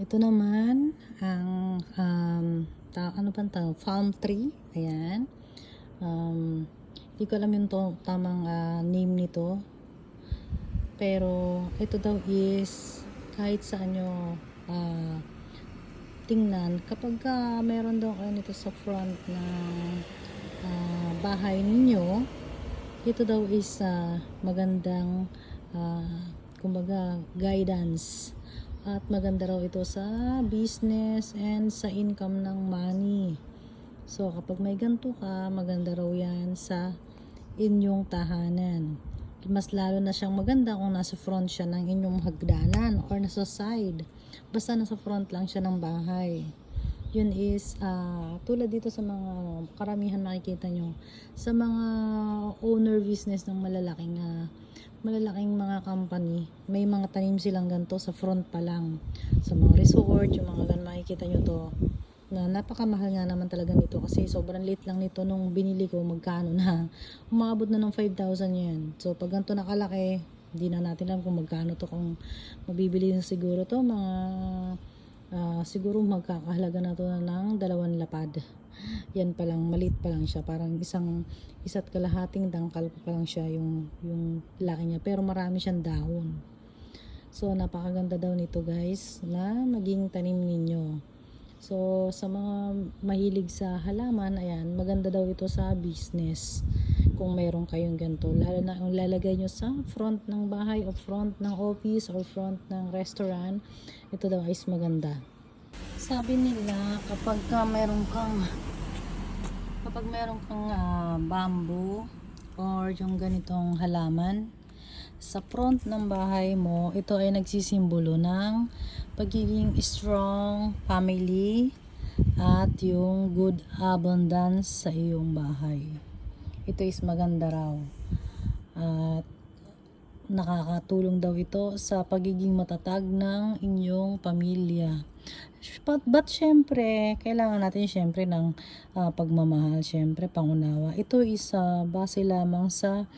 Ito naman ang um, ta- ano pa tawag? Palm tree. Ayan. Um, hindi ko alam yung to, tamang ah, name nito. Pero ito daw is kahit saan nyo ah, tingnan kapag ka meron daw kayo nito sa front ng ah, bahay ninyo ito daw is ah, magandang ah, kumbaga guidance at maganda raw ito sa business and sa income ng money. So kapag may ganito ka maganda raw yan sa inyong tahanan. Mas lalo na siyang maganda kung nasa front siya ng inyong hagdanan or nasa side. Basta nasa front lang siya ng bahay. Yun is ah, tulad dito sa mga ano, karamihan makikita nyo sa mga owner business ng malalaking ah, malalaking mga company. May mga tanim silang ganito sa front pa lang. Sa mga resort yung mga gan makikita nyo to na napakamahal nga naman talaga nito kasi sobrang late lang nito nung binili ko magkano na. Umabot na ng 5,000 yan so pag ganito nakalaki hindi na natin alam kung magkano to kung mabibili na siguro to mga Ah, siguro magkakahalaga na to ng dalawang lapad. Yan pa lang, maliit pa lang siya. Parang isang, isa't kalahating dangkal pa lang siya yung, yung laki niya. Pero marami siyang dahon. So, napakaganda daw nito guys na maging tanim ninyo. So, sa mga mahilig sa halaman, ayan, maganda daw ito sa business kung mayroon kayong ganito. Lalo na kung lalagay nyo sa front ng bahay o front ng office or front ng restaurant, ito daw is maganda. Sabi nila, kapag ka mayroon kang kapag mayroon kang ah, bamboo or yung ganitong halaman, sa front ng bahay mo, ito ay nagsisimbolo ng pagiging strong family at yung good abundance sa iyong bahay. Ito is maganda raw. At nakakatulong daw ito sa pagiging matatag ng inyong pamilya. But, but syempre, kailangan natin syempre ng ah, pagmamahal, syempre pangunawa. Ito is ah, base lamang sa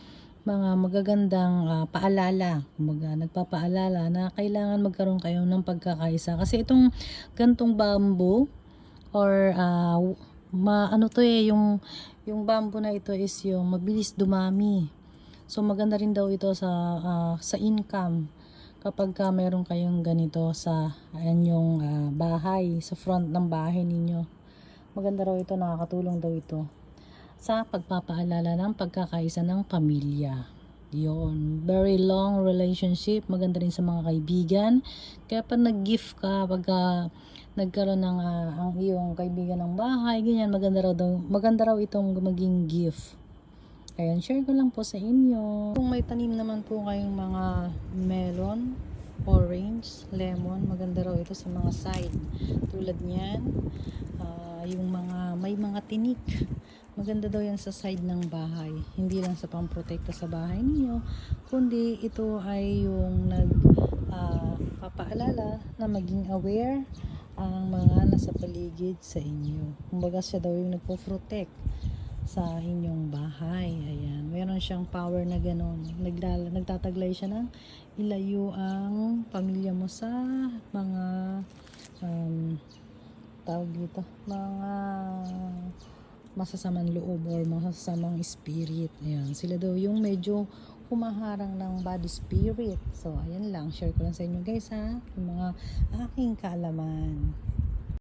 mga magagandang ah, paalala. Kumbaga, nagpapaalala na kailangan magkaroon kayo ng pagkakaisa. Kasi itong gantong bamboo or ah, ma, ano to eh, yung, yung bamboo na ito is yung mabilis dumami. So maganda rin daw ito sa ah, sa income kapag ka meron kayong ganito sa inyong ah, bahay, sa front ng bahay ninyo. Maganda raw ito, nakakatulong daw ito sa pagpapaalala ng pagkakaisa ng pamilya. Yun. Very long relationship. Maganda rin sa mga kaibigan. Kaya pag nag-gift ka, pag ah, nagkaroon ng ah, ang iyong kaibigan ng bahay, ganyan, maganda raw, daw, maganda raw itong maging gift. Ayan, share ko lang po sa inyo. Kung may tanim naman po kayong mga melon, orange, lemon, maganda raw ito sa mga side. Tulad niyan, ah, yung mga, may mga tinik. Maganda daw yan sa side ng bahay. Hindi lang sa pamprotekta sa bahay niyo, kundi ito ay yung nag papaalala na maging aware ang mga nasa paligid sa inyo. Kumbaga siya daw yung nagpo-protect sa inyong bahay. Ayan. Meron siyang power na gano'n. Nagdala, nagtataglay siya ng ilayo ang pamilya mo sa mga um, tawag dito, mga masasamang loob or masasamang spirit. Ayan. Sila daw yung medyo humaharang ng body spirit. So, ayan lang. Share ko lang sa inyo guys ha. Yung mga aking kaalaman.